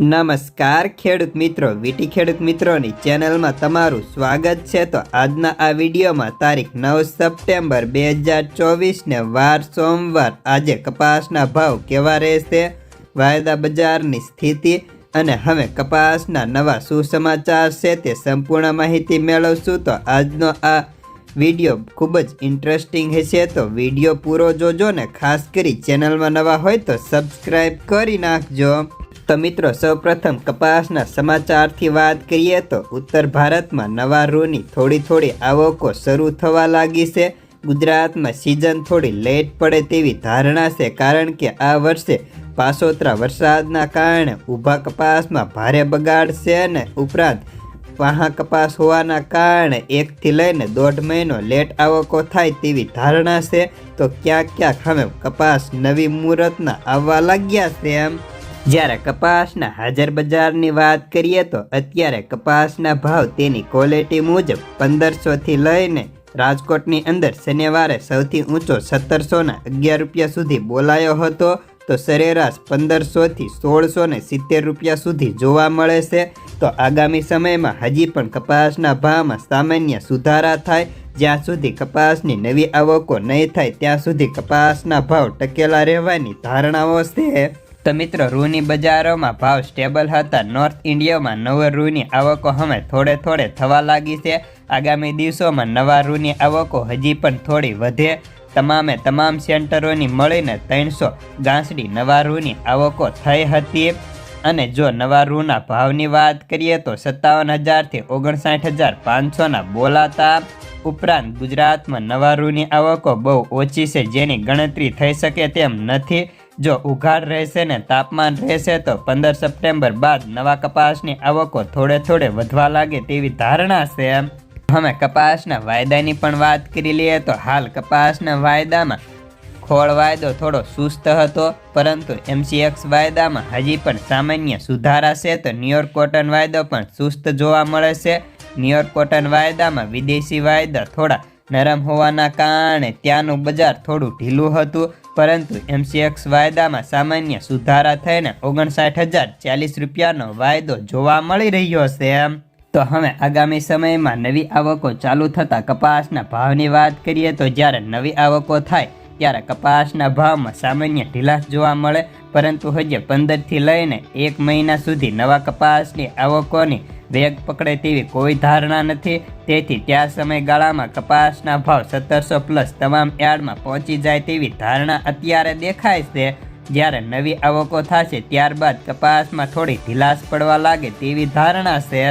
નમસ્કાર, ખેડૂત મિત્રો. વીટી ખેડૂત મિત્રોની ચેનલમાં તમારું સ્વાગત છે. તો આજના આ વિડીયોમાં તારીખ નવ સપ્ટેમ્બર બે હજાર ચોવીસને વાર સોમવાર. આજે કપાસના ભાવ કેવા રહેશે? વાયદા બજારની સ્થિતિ અને હવે કપાસના નવા સુસમાચાર છે તે સંપૂર્ણ માહિતી મેળવશું. તો આજનો આ વીડિયો ખૂબ જ ઇન્ટરેસ્ટિંગ હશે તો વીડિયો પૂરો જોજો ને ખાસ કરી ચેનલમાં નવા હોય તો સબસ્ક્રાઈબ કરી નાખજો. તો મિત્રો, સૌપ્રથમ કપાસના સમાચારથી વાત કરીએ તો ઉત્તર ભારતમાં નવા રૂની થોડી થોડી આવકો શરૂ થવા લાગી છે. ગુજરાતમાં સિઝન થોડી લેટ પડે તેવી ધારણા છે કારણ કે આ વર્ષે પાસોતરા વરસાદના કારણે ઊભા કપાસમાં ભારે બગાડ છે અને ઉપરાંત વાહા કપાસ હોવાના કારણે એકથી લઈને દોઢ મહિનો લેટ આવકો થાય તેવી ધારણા છે. તો ક્યાંક ક્યાંક હવે કપાસ નવી મુહૂર્તના આવવા લાગ્યા છે એમ? જ્યારે કપાસના હાજર બજારની વાત કરીએ તો અત્યારે કપાસના ભાવ તેની ક્વોલિટી મુજબ પંદરસોથી લઈને રાજકોટની અંદર શનિવારે સૌથી ઊંચો સત્તરસોના અગિયાર રૂપિયા સુધી બોલાયો હતો. તો સરેરાશ પંદરસોથી સોળસો ને સિત્તેર રૂપિયા સુધી જોવા મળે છે. તો આગામી સમયમાં હજી પણ કપાસના ભાવમાં સામાન્ય સુધારા થાય. જ્યાં સુધી કપાસની નવી આવકો નહીં થાય, ત્યાં સુધી કપાસના ભાવ ટકેલા રહેવાની ધારણાઓ છે. તો મિત્રો, રૂની બજારોમાં ભાવ સ્ટેબલ હતા. નોર્થ ઇન્ડિયામાં નવા રૂની આવકો હવે થોડે થોડે થવા લાગી છે. આગામી દિવસોમાં નવા રૂની આવકો હજી પણ થોડી વધે. તમામે તમામ સેન્ટરોની મળીને ત્રણસો ગાંસડી નવા રૂની આવકો થઈ હતી. અને જો નવા રૂના ભાવની વાત કરીએ તો સત્તાવન હજારથી ઓગણસાઠ હજાર પાંચસોના બોલાતા ઉપરાંત ગુજરાતમાં નવા રૂની આવકો બહુ ઓછી છે જેની ગણતરી થઈ શકે તેમ નથી. જો ઉઘાડ રહેશે ને તાપમાન રહેશે તો પંદર સપ્ટેમ્બર બાદ નવા કપાસની આવકો થોડે થોડે વધવા લાગે તેવી ધારણા છે. અમે કપાસના વાયદાની પણ વાત કરી લઈએ તો હાલ કપાસના વાયદામાં ખોળ વાયદો થોડો સુસ્ત હતો, પરંતુ એમસીએક્સ વાયદામાં હજી પણ સામાન્ય સુધારા છે તો ન્યુયોર્ક કોટન વાયદો પણ સુસ્ત જોવા મળે છે. ન્યુયોર્ક કોટન વાયદામાં વિદેશી વાયદા થોડા નરમ હોવાના કારણે ત્યાંનું બજાર થોડું ઢીલું હતું, પરંતુ એમસીએક્સ વાયદામાં સામાન્ય સુધારા થઈને ઓગણસાઠ હજાર ચાલીસ રૂપિયાનો વાયદો જોવા મળી રહ્યો છે. એમ તો હવે આગામી સમયમાં નવી આવકો ચાલુ થતાં કપાસના ભાવની વાત કરીએ તો જ્યારે નવી આવકો થાય ત્યારે કપાસના ભાવમાં સામાન્ય ઢીલાશ જોવા મળે. પરંતુ હજી પંદરથી લઈને એક મહિના સુધી નવા કપાસની આવકોની વેગ પકડે તેવી કોઈ ધારણા નથી. તેથી ત્યાં સમયગાળામાં કપાસના ભાવ સત્તરસો પ્લસ તમામ યાર્ડમાં પહોંચી જાય તેવી ધારણા અત્યારે દેખાય છે. જ્યારે નવી આવકો થશે ત્યારબાદ કપાસમાં થોડી ઢીલાશ પડવા લાગે તેવી ધારણા છે.